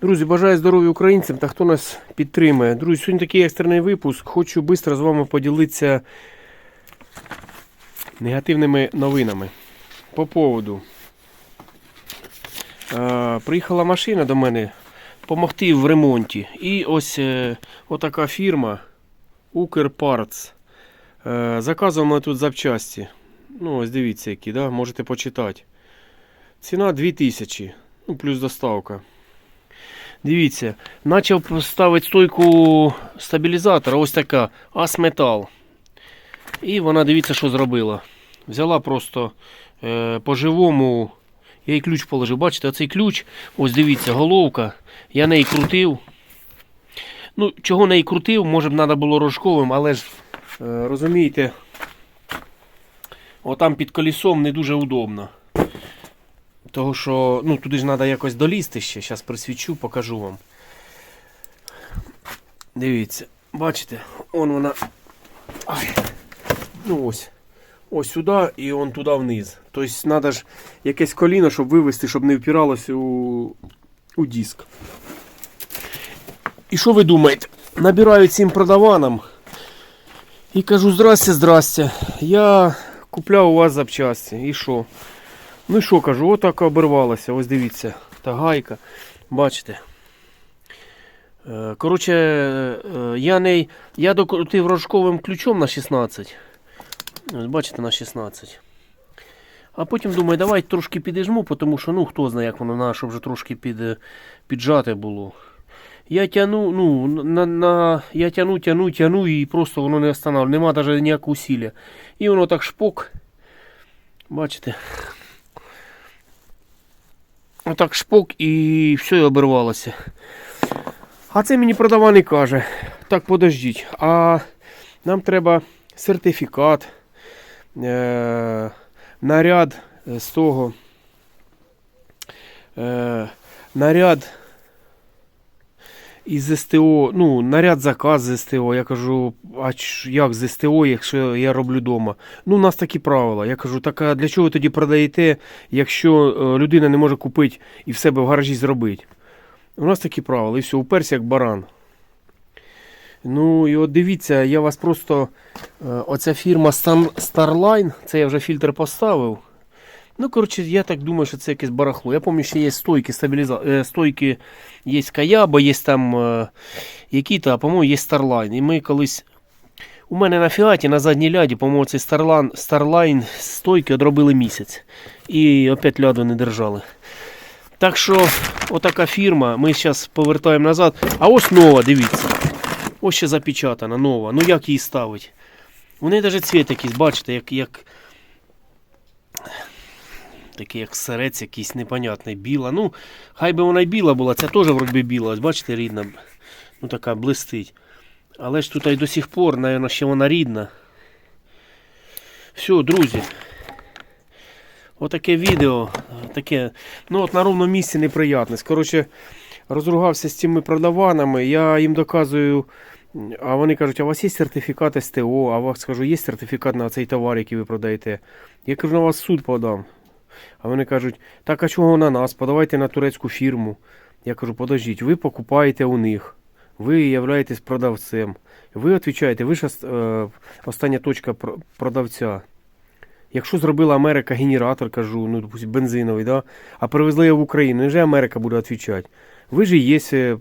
Друзі, бажаю здоров'я українцям та хто нас підтримує. Друзі, сьогодні такий екстрений випуск. Хочу швидко з вами поділитися негативними новинами. По поводу. Е, приїхала машина до мене допомогти в ремонті. І ось е, отака фірма Укрпартс. Е, заказував мене тут запчасті. Ну, ось дивіться, які, да? можете почитати. Ціна 2000, ну, плюс доставка. Дивіться, почав ставити стойку стабілізатора, ось така Асметал. І вона дивіться, що зробила. Взяла просто е, по-живому. Я їй ключ положив. Бачите, оцей ключ, ось дивіться, головка. Я неї крутив. Ну, чого неї крутив, може б треба було рожковим, але ж е, розумієте, отам під колесом не дуже удобно. Того що ну, туди ж треба якось долізти ще. Зараз присвічу, покажу вам. Дивіться, бачите, он вона. Ай. Ну ось. Ось сюди і он туди вниз. Тобто треба ж якесь коліно, щоб вивести, щоб не впиралось у, у диск. І що ви думаєте? Набираю цим продаванам і кажу: здрасте, здрасте. Я купляв у вас запчасті. І що? Ну і що кажу, отак обірвалося. Ось дивіться, та гайка. Бачите. Е, Коротше, е, я не. Я докрутив рожковим ключом на 16. Ось бачите, на 16. А потім думаю, давай трошки підіжму, тому що ну хто знає, як воно на, щоб вже трошки під, е, піджати було. Я тяну, ну, на, на, я тяну, тяну, тяну і просто воно не встановлює. Нема навіть ніякого усилля. І воно так шпок. Бачите? Отак шпок і все і обірвалося. А це мені продаваний каже. Так, подождіть. А нам треба сертифікат, е- наряд з того. Е- наряд із СТО, ну, наряд заказ з СТО. Я кажу, а як з СТО, якщо я роблю вдома? Ну, у нас такі правила. Я кажу, так а для чого ви тоді продаєте, якщо е, людина не може купити і в себе в гаражі зробити? У нас такі правила, і все, уперся як баран. Ну і от дивіться, я вас просто. е, Оця фірма Starline, це я вже фільтр поставив. Ну, коротше, я так думаю, що це якесь барахло. Я пам'ятаю, що є стойки стабіліза... е, стойки, є Каяба, є там які-то, а по-моєму, є Starline. І ми колись. У мене на фіаті на задній ляді, по-моєму, цей Starline, Starline стойки одробили місяць. І опять ляду не держали. Так що, отака фірма. Ми зараз повертаємо назад. А ось нова, дивіться. Ось ще запечатана, нова. Ну як її ставить? У неї навіть цвіт якийсь, бачите, як, як. Такий як сирець якийсь непонятний, біла. Ну, хай би вона й біла була, це теж вроді біла. Ось бачите, рідна. Ну така блистить. Але ж тут і до сих пор, мабуть, ще вона рідна. Все, друзі. Отаке відео. Таке, ну от на ровному місці неприятність. Коротше, розругався з цими продаванами, я їм доказую. А вони кажуть, а у вас є сертифікат СТО, а у вас кажу, є сертифікат на цей товар, який ви продаєте. Я кажу, на вас суд подам. А вони кажуть, так а чого на нас? Подавайте на турецьку фірму. Я кажу, подождіть, ви покупаєте у них, ви являєтесь продавцем. Ви відповідаєте, ви ж е, остання точка продавця. Якщо зробила Америка генератор, кажу, ну, допустим, бензиновий, да? а привезли його в Україну, невже Америка буде відповідати? Ви ж є е,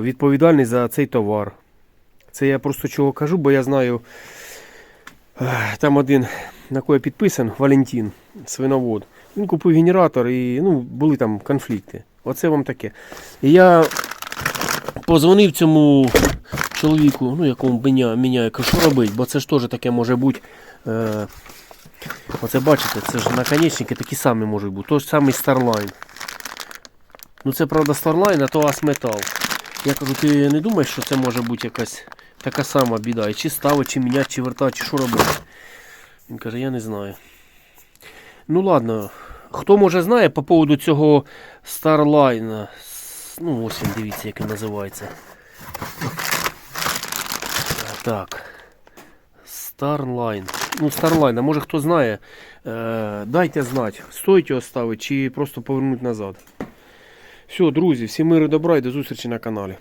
відповідальний за цей товар. Це я просто чого кажу, бо я знаю, е, там один, на кого я підписан, Валентин, свиновод. Він купив генератор і ну, були там конфлікти. Оце вам таке. І я позвонив цьому чоловіку, ну якому міняє, кажу, що робити, бо це ж теж таке може бути. Е, оце бачите, це ж наконечники такі самі можуть бути. Той самий Starline. Ну це правда Starline, а то Асметал. Я кажу, ти не думаєш, що це може бути якась така сама біда? І чи ставити, чи міняти, чи вертати, чи що робити? Він каже, я не знаю. Ну ладно. Хто може знає по поводу цього Starline? Ну, ось він дивіться, як він називається. Так. Starline. Ну, Starline, а може хто знає, е, дайте знати, стоїть його ставити чи просто повернути назад. Все, друзі, всі мири добра і до зустрічі на каналі.